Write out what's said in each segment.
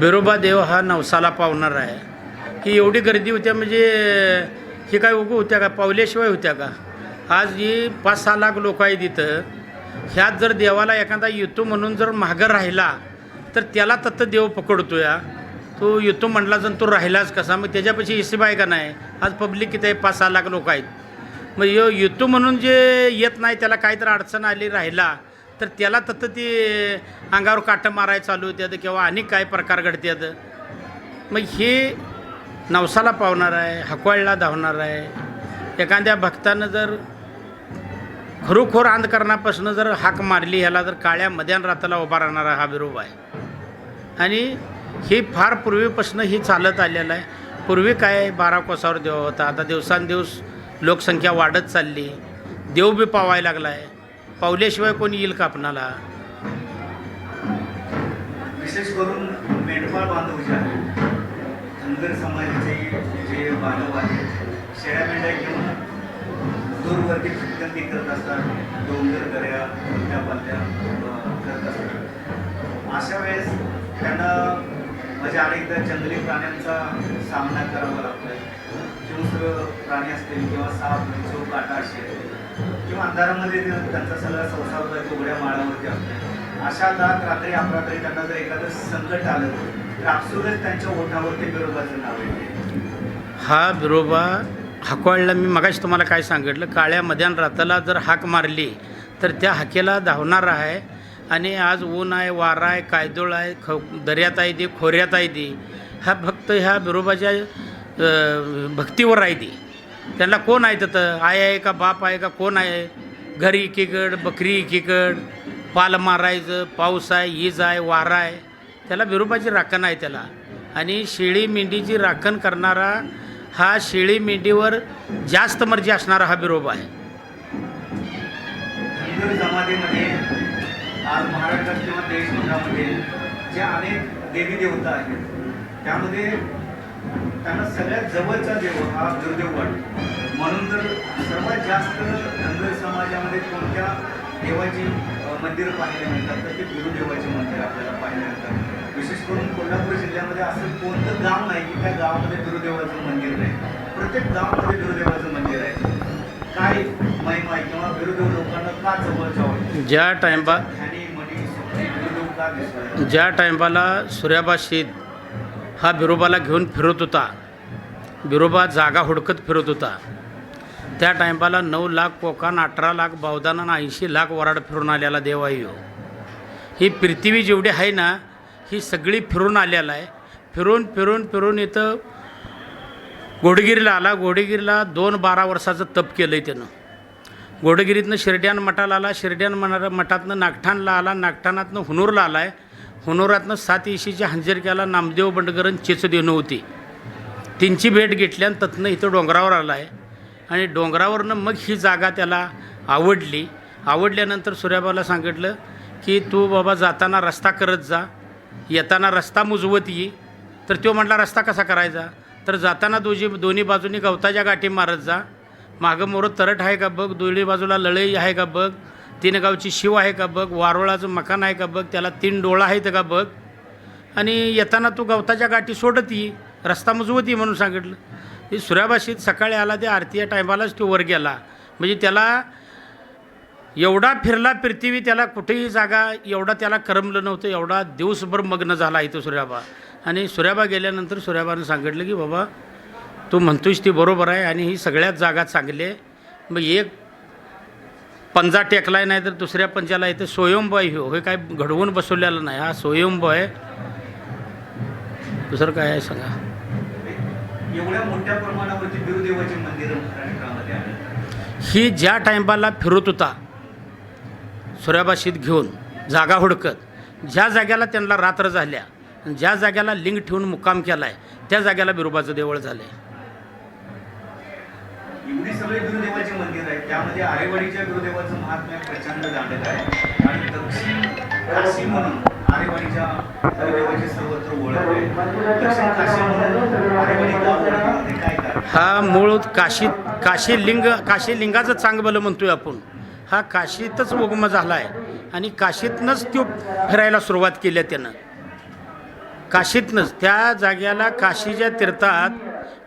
बिरोबा देव हा नवसाला पावणार आहे. ही एवढी गर्दी होत्या म्हणजे ही काय उगू होत्या का? पावल्याशिवाय होत्या का? आज ही पाच सहा लाख लोक आहेत इथं. ह्यात जर देवाला एखादा येतो म्हणून जर मागं राहिला तर त्याला तत्त देव पकडतो या तो येतो म्हणला जर तो राहिलाच कसा? मग त्याच्यापाशी हिशेब आहे का नाही? आज पब्लिक किती आहे पाच सहा लाख लोक आहेत. मग यो येतो म्हणून जे येत नाही त्याला काहीतरी अडचण आली राहिला तर त्याला तत्त ती अंगावर काटं मारायला चालू होत्यात किंवा अनेक काय प्रकार घडतात मग हे नवसाला पावणार आहे हकवाळला धावणार आहे. एखाद्या भक्तानं जर खरोखर अंधकरणापासून जर हाक मारली ह्याला जर काळ्या मध्यान राताला उभा राहणारा हा विरोध आहे. आणि हे फार पूर्वीपासून ही चालत आलेलं आहे. पूर्वी काय बारा कोसावर देव होता आता दिवसांदिवस लोकसंख्या वाढत चालली. देव बी पावायला लागला आहे पावल्याशिवाय कोणी येईल का आपणाला? विशेष करून मेंढपाळ बांधव जे आहेत धनगर समाजाचे जे बांधव आहेत शेळ्या मेंढ्या घेऊन दूरवरती फिटकंती करत असतात डोंगर दऱ्या त्या पालत्या करत असतात. अशा वेळेस त्यांना म्हणजे अनेकदा जंगली प्राण्यांचा सामना करावा लागतोय. हिंस्र प्राणी असतील किंवा साप जो काटा असेल किंवा अंधारामध्ये त्यांचा सगळा संसार होता तो उघड्या माळावरती असतो. अशा दात रात्री अपरात्री त्यांना जर एखादं संकट आलं तर आपसुकच त्यांच्या ओठावरती बिरोबाचं नाव येते. हा बिरोबा हाकवाळला मी मगाशी तुम्हाला काय सांगितलं? काळ्या मध्यान राताला जर हाक मारली तर त्या हाकेला धावणार आहे. आणि आज ऊन आहे वारा आहे कायदोळ आहे ख दर्यात आहे ती खोऱ्यात आहे ती. हा फक्त ह्या बिरोबाच्या भक्तीवर आहे ती. त्यांना कोण आहे तिथं? आई आहे का बाप आहे का कोण आहे? घरी एकीकड बकरी एकीकड पाल मारायचं पाऊस आहे ईज आहे वारा आहे. त्याला विरूपाची राखण आहे त्याला. आणि शेळी मेंढीची राखण करणारा हा शेळी मेंढीवर जास्त मर्जी असणारा हा बिरोबा आहे. आज महाराष्ट्रात किंवा देशभरामध्ये जे अनेक देवी देवता आहेत त्यामध्ये त्यांना सगळ्यात जवळचा देव हा गुरुदेव वाटतो. म्हणून तर सर्वात जास्त धनगर समाजामध्ये कोणत्या देवाची मंदिरं पाहायला मिळतात तर ते गुरुदेवाचे मंदिर आपल्याला पाहायला मिळतात. विशेष करून कोल्हापूर जिल्ह्यामध्ये असं कोणतं गाव नाही की त्या गावामध्ये गुरुदेवाचं मंदिर नाही. प्रत्येक गावामध्ये गुरुदेवाचं मंदिर आहे. काय महिमा आहे किंवा गुरुदेव लोकांना का जवळच्या वाटते? ज्या दिसतोय? ज्या टाइमाला सूर्याबा शेत हा बिरोबाला घेऊन फिरत होता. बिरोबा जागा हुडकत फिरत होता. त्या टायमाला नऊ लाख कोकान अठरा लाख बावदाना ऐंशी लाख वराड फिरून आलेला देव आहे ही पृथ्वी जेवढी आहे ना ही सगळी फिरून आलेला आहे. फिरून फिरून फिरून इथं गोडगिरीला आला. गोडगिरीला दोन बारा वर्षाचं तप केलं आहे त्यानं. गोडगिरीतनं शिरड्यान मठाला आला. शिरड्यान मना मठातनं नागठाणला आला. नागठाणातनं हुनूरला आला आहे होनोरातनं सात इशीच्या हंजेरक्याला नामदेव बंडकरन चेच देणं होती. त्यांची भेट घेतल्यान ततनं इथं डोंगरावर आला आहे. आणि डोंगरावरनं मग ही जागा त्याला आवडली. आवडल्यानंतर सूर्याबाला सांगितलं की तू बाबा जाताना रस्ता करत जा. येताना रस्ता मुजवत ये. तर तो म्हटला रस्ता कसा करायचा? तर जाताना दोजी दोन्ही बाजूनी गवताच्या गाठी मारत जा. मागं मोरं तरट आहे का बघ दोन्ही बाजूला लळई आहे का बघ? तीन गावची शिव आहे का बघ वारोळाचं मकान आहे का बघ त्याला तीन डोळा आहेत का बघ? आणि येताना तू गवताच्या गाठी सोडत ये रस्ता मजबूत ये म्हणून सांगितलं. ते सूर्याभाषेत सकाळी आला ते आरती या टायमालाच तो वर गेला. म्हणजे त्याला एवढा फिरला पृथ्वी त्याला कुठेही जागा एवढा त्याला करमलं नव्हतं एवढा दिवसभर मग्न झाला इथं सूर्याबा आणि सूर्याबा गेल्यानंतर सूर्याबानं सांगितलं की बाबा तू म्हणतोयस ती बरोबर आहे आणि ही सगळ्यात जागा चांगली आहे. मग एक पंजा टेकलाय नाही तर दुसऱ्या पंजाला इथं स्वयंभू आहे ह्यो हे काय घडवून बसवलेलं नाही. हा स्वयंभू आहे दुसरं काय आहे सांगा? एवढ्या मोठ्या प्रमाणावरती गुरुदेवाची मंदिरं ही ज्या टायमाला फिरत होता सूर्याबाशीत घेऊन जागा हुडकत ज्या जाग्याला त्यांना रात्र झाल्या ज्या जाग्याला लिंग ठेवून मुक्काम केला आहे त्या जाग्याला बिरोबाचं देवळ झालं आहे एवढी सगळी गुरुदेवाची मंदिर आहेत. त्यामध्ये आरेवाडीच्या गुरुदेवाचं महात्म्य प्रचंड दांडक आहे. आणि दक्षिण काशी म्हणून आरेवाडीच्या गुरुदेवाची सर्वत्र ओळख आहे. दक्षिण काशी म्हणून आरेवाडी गाव ओळखलं काय हा मूळ काशी काशी लिंग काशी लिंगाचं चांगलं म्हणतोय आपण. हा काशीतच उगम झाला आहे आणि काशीतनंच तो फिरायला सुरुवात केली त्यानं. काशीतनंच. त्या जाग्याला काशीच्या तीर्थात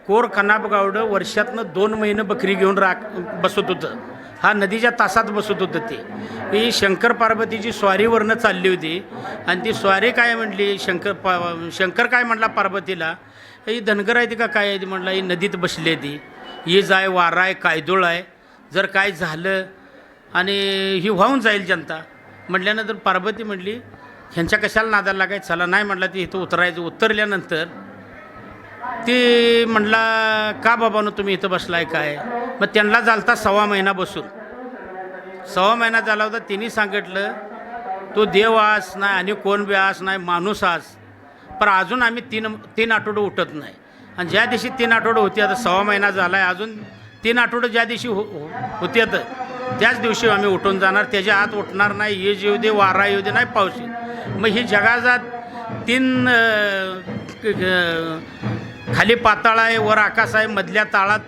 कोर कनाप गावडं वर्षातनं दोन महिने बकरी घेऊन राख बसत होतं. हा नदीच्या तासात बसत होतं ते. ही शंकर पार्वतीची स्वारीवरनं चालली होती. आणि ती स्वारी काय म्हटली शंकर पा शंकर काय म्हटला पार्वतीला? ही धनगर आहे ती का काय आहे ती? म्हटला ही नदीत बसली आहे ती. ईज आहे वारा आहे कायदोळ आहे. जर काय झालं आणि ही वाहून जाईल जनता. म्हटल्यानंतर पार्वती म्हटली ह्यांच्या कशाला नादाला लागायचं? चला नाही म्हटलं ती इथं उतरायचं. उतरल्यानंतर ती म्हटला का बाबानो तुम्ही इथं बसलाय काय? मग त्यांना चालता सव्वा महिना बसून. सव्वा महिना झाला होता तिनी सांगितलं तो देव आस नाही आणि कोण बी आस नाही माणूस आस. पण अजून आम्ही तीन तीन आठवडं उठत नाही. आणि ज्या दिवशी तीन आठवडं होती आता सव्वा महिना झाला आहे अजून तीन आठवडं ज्या दिवशी हो, हो होती आता त्याच दिवशी आम्ही उठून जाणार. त्याच्या आत उठणार नाही ये येऊ दे वारा येऊ दे नाही पाऊस येऊ मग ही जगाजात तीन खाली पाताळ आहे वर आकाश आहे मधल्या ताळात.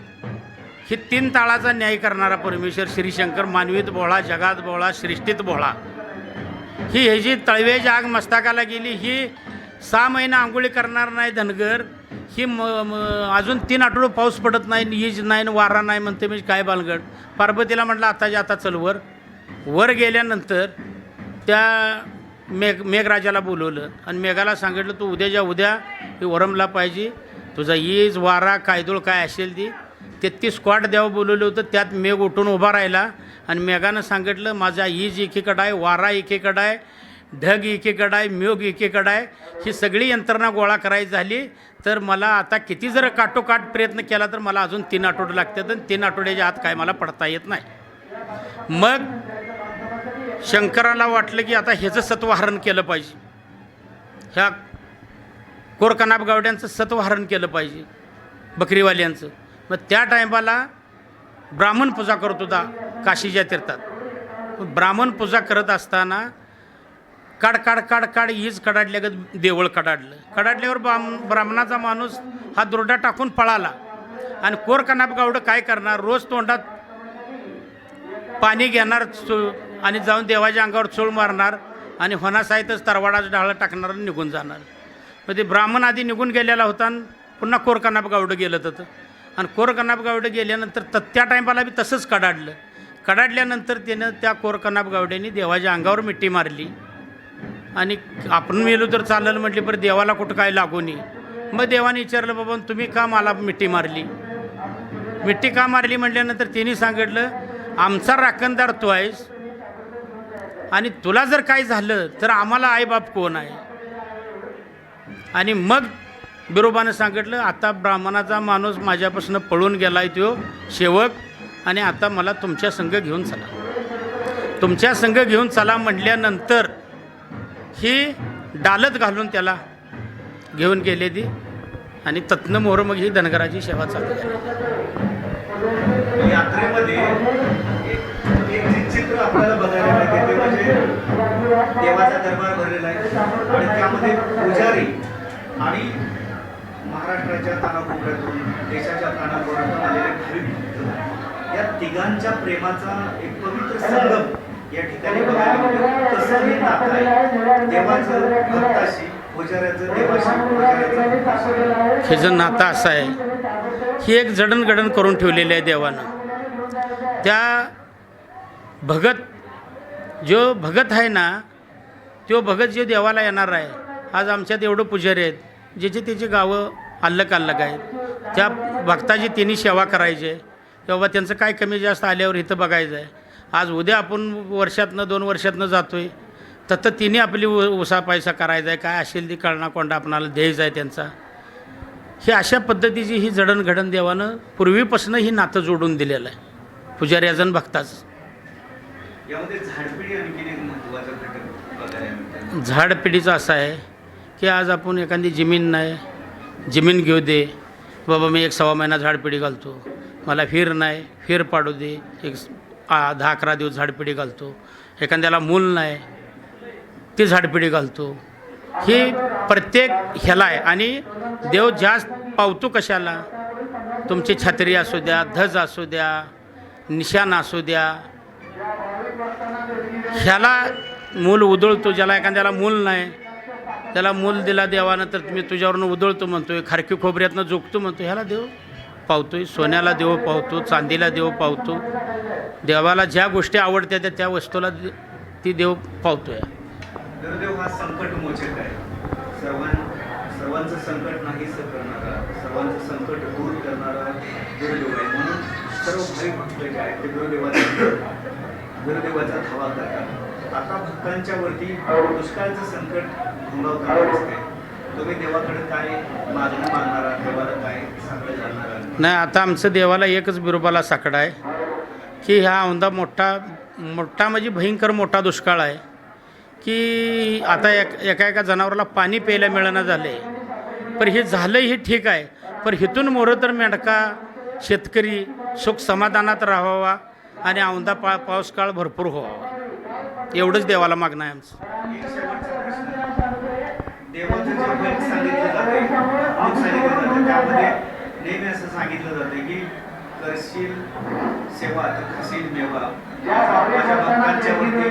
ही तीन ताळाचा न्याय करणारा परमेश्वर श्रीशंकर मानवीत बोळा जगात बोळा सृष्टीत बोळा ही हे जी तळवे जाग मस्तकाला गेली ही सहा महिना आंघोळी करणार नाही धनगर. ही म अजून तीन आठवडं पाऊस पडत नाही ईज नाही न वारा नाही म्हणते मी काय बालगड पार्वतीला म्हटलं आताच्या आता चल वर. वर गेल्यानंतर त्या मेघ मेघराजाला बोलवलं आणि मेघाला सांगितलं तू उद्याच्या उद्या हे वरमला पाहिजे. तुझा ईज वारा कायदोळ काय असेल ती. तेहतीस स्क्वॉट द्यावं बोलवलं होतं त्यात मेघ उठून उभा राहिला. आणि मेघानं सांगितलं माझा ईज एकीकडं आहे वारा एकीकडं आहे ढग एकीकडं आहे मेघ एकीकडं आहे ही सगळी यंत्रणा गोळा करायची झाली. तर मला आता किती जर काटोकाट प्रयत्न केला तर मला अजून तीन आठवडे लागतात आणि तीन आठवड्याच्या आत काय मला पडता येत नाही. मग शंकराला वाटलं की आता ह्याचं सत्वहरण केलं पाहिजे. ह्या कोरकनाब गावड्यांचं सत्वहरण केलं पाहिजे बकरीवाल्यांचं. मग त्या टायमाला ब्राह्मण पूजा करत होता काशीच्या तीर्थात. ब्राह्मण पूजा करत असताना काड काड काड काड हीच कडाडल्यागत देवळ कडाडलं. कडाडल्यावर ब्राम ब्राह्मणाचा माणूस हा दुरडा टाकून पळाला. आणि कोरकनाब गावडं काय करणार? रोज तोंडात पाणी घेणार चो आणि जाऊन देवाच्या अंगावर चूळ मारणार आणि होणासाहितच तरवाडाच डाळ टाकणार निघून जाणार. मग ते ब्राह्मण आधी निघून गेलेला होता आणि पुन्हा कोरकनाप गावडं गेलं होतं आणि कोरकनाप गावडं गेल्यानंतर त त्या टायमाला बी तसंच कडाडलं. कडाडल्यानंतर त्यानं त्या कोरकनाप गावड्याने देवाच्या अंगावर मिठी मारली. आणि आपण मेलो तर चालेल म्हटली पण देवाला कुठं काय लागू नये? मग देवाने विचारलं बाबा तुम्ही का मला मिठी मारली? मिठी का मारली म्हटल्यानंतर तिने सांगितलं आमचा राखणदार तू आहेस आणि तुला जर काय झालं तर आम्हाला आईबाप कोण आहे? आणि मग बिरोबानं सांगितलं आता ब्राह्मणाचा माणूस माझ्यापासून पळून गेला आहे तो सेवक आणि आता मला तुमच्या संघ घेऊन चला. तुमच्या संघ घेऊन चला म्हटल्यानंतर ही डालत घालून त्याला घेऊन गेले ती आणि तत्न मोहर मग ही धनगराची सेवा चालू झाली यात्रेमध्ये चित्र आपल्याला बघायला मिळते ते म्हणजे देवाचा दरबार भरलेला आहे. आणि त्यामध्ये पुजारी आणि महाराष्ट्राच्या कानाकोपऱ्यातून देशाच्या कानाकोपऱ्यातून आलेले भाविक भक्त. या तिघांच्या प्रेमाचा एक पवित्र संगम या ठिकाणी बघायला मिळतो. तसं हे नातं आहे? देवाचं भक्ताशी पुजाऱ्याचं देवाशी पुजाऱ्याचं हे जे नातं असं आहे ही एक जडणघडण करून ठेवलेली आहे देवानं. त्या भगत जो भगत आहे ना तो भगत जो देवाला येणार आहे आज आमच्यात एवढं पुजारी आहेत. ज्याची त्याची गावं अल्लक अल्लक आहेत त्या भक्ताची तिन्ही सेवा करायची आहे. तेव्हा त्यांचं काय कमी जास्त आल्यावर इथं बघायचं आहे. आज उद्या आपण वर्षातनं दोन वर्षातनं जातो आहे तर तर तिने आपली उ उसा पैसा करायचा आहे. काय असेल ती कळणा कोंडा आपणाला द्यायचा आहे त्यांचा. ही अशा पद्धतीची ही जडणघडण देवानं पूर्वीपासून ही नातं जोडून दिलेलं आहे. भक्ताच. घटक बघायला मिळतो झाडपिढीचं असं आहे. की आज आपण एखादी जमीन नाही जमीन घेऊ दे. बाबा मी एक सव्वा महिना झाडपिढी घालतो. मला फिर नाही फिर पाडू दे. एक दहा अकरा दिवस झाडपिढी घालतो. एखाद्याला मूल नाही ती झाडपिढी घालतो. ही प्रत्येक ह्याला आहे. आणि देव जास्त पावतो कशाला? तुमची छत्री असू द्या धज असू द्या निशाण असू द्या. ह्याला मूल उधळतो ज्याला एखाद्याला मूल नाही. त्याला मूल दिला देवानं तर मी तुझ्यावरनं उधळतो म्हणतोय खारकी खोबऱ्यातनं जोगतो म्हणतो ह्याला देव पावतोय सोन्याला देव पावतो चांदीला देव पावतो. देवाला ज्या गोष्टी आवडत्या त्या त्या वस्तूला ती देव पावतोय. सर्वांचं संकट नाहीसं करणारा सर्वांचं संकट दूर करणारा गुरुदेव आहे. म्हणून सर्व भाविक भक्त जे आहेत ते गुरुदेवाचा गुरुदेवाचा धावा करतात. आता भक्तांच्या वरती दुष्काळाचं संकट घोंगावताना दिसते तुम्ही देवाकडे काय मागणं मागणारा देवाला काय सांगता जाणारा नाही आता आमचं देवाला एकच बिरोबाला साकडा आहे की हा औंदा मोठा मोठा म्हणजे भयंकर मोठा दुष्काळ आहे की आता एक एका एका जनावराला पाणी प्यायला मिळणं झाले पण हे झालं हे ठीक आहे. पण हिथून मोरं तर मेंढका शेतकरी सुख समाधानात राहावा आणि औंदा पा पाऊस काळ भरपूर व्हावा. एवढंच देवाला मागणं आहे आमचं. एक शेवटचा प्रश्न देवाचं जे वेद सांगितलं जाते लोक सांगितलं जातं त्यामध्ये नेहमी असं सांगितलं जातं की करशील सेवा तर खाशील मेवा. माझ्या भक्तांच्या वरती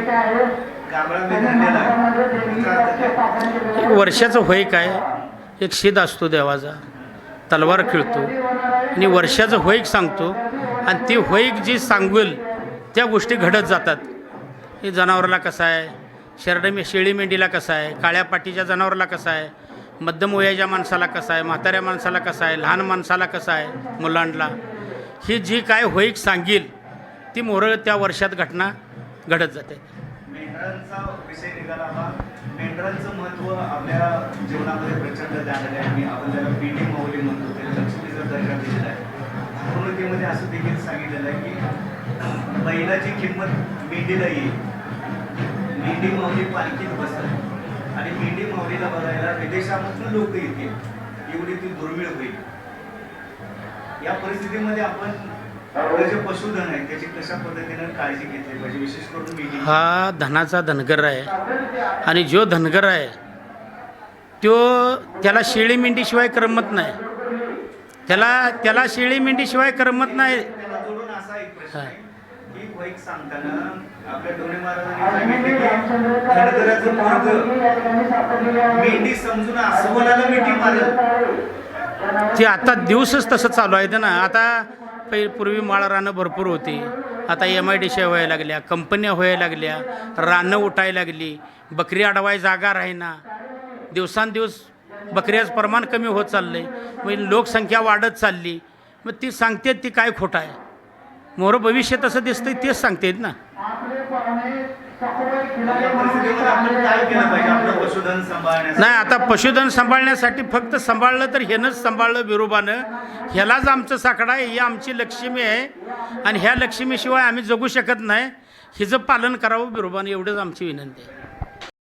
कांबळा मी धरलेला आहे. त्याचा अर्थ काय? एक वर्षाचं होय काय? एक शीद असतो देवाचा. तलवार खेळतो. आणि वर्षाचं होईक सांगतो. आणि ती होईक जी सांगेल त्या गोष्टी घडत जातात. हे जनावराला कसं आहे? शेरडे मे शेळी मेंढीला कसं आहे? काळ्या पाटीच्या जनावराला कसं आहे? मध्यम वयाच्या माणसाला कसं आहे? म्हाताऱ्या माणसाला कसं आहे? लहान माणसाला कसं आहे? मुलांना. ही जी काय होईक सांगेल ती मोरं त्या वर्षात घटना घडत जाते. मेंढरांचा विषय निघाला मेंढरांचं महत्त्व आपल्या जीवनामध्ये प्रचंड जाणलं आहे. आणि आपण ज्याला पिंडी माऊली म्हणतो त्याला लक्ष्मीचा दर्जा दिलेला आहे. पूर्णतेमध्ये असं देखील सांगितलेलं आहे की बैलाची किंमत मेंढीला येईल. मेंढी माऊली पालखीत बसत आणि मेंढी माऊलीला बघायला विदेशामधून लोक येतील. एवढी ती दुर्मिळ होईल. या परिस्थितीमध्ये आपण जे पशुधन आहे त्याची कशा पद्धतीनं काळजी घेतली पाहिजे? विशेष करून मेंढी. हा धनाचा धनगर आहे. आणि जो धनगर आहे तो त्याला शेळी मेंढीशिवाय करमत नाही. त्याला त्याला शेळी मेंढीशिवाय करमत नाही. हा. वैक सांगताना आपल्या महाराजांनी मेंढी समजून मिठी मारल. ते आता दिवसच तसं चालू आहे ना आता पहि पूर्वी माळ रानं भरपूर होती. आता एम आय डी सी व्हायला लागल्या कंपन्या व्हायला लागल्या रानं उठायला लागली बकरी अडवाय जागा राहीना. दिवसांदिवस बकऱ्याचं प्रमाण कमी होत चाललं आहे मग लोकसंख्या वाढत चालली. मग ती सांगते ती काय खोटं आहे? मोर भविष्य तसं दिसतंय तेच सांगतेत ना. नाही आता पशुधन सांभाळण्यासाठी फक्त सांभाळलं तर ह्यानंच सांभाळलं विरोबानं. ह्यालाच आमचं साकडा आहे ही आमची लक्ष्मी आहे. आणि ह्या लक्ष्मीशिवाय आम्ही जगू शकत नाही. हिचं पालन करावं बिरोबानं एवढंच आमची विनंती आहे.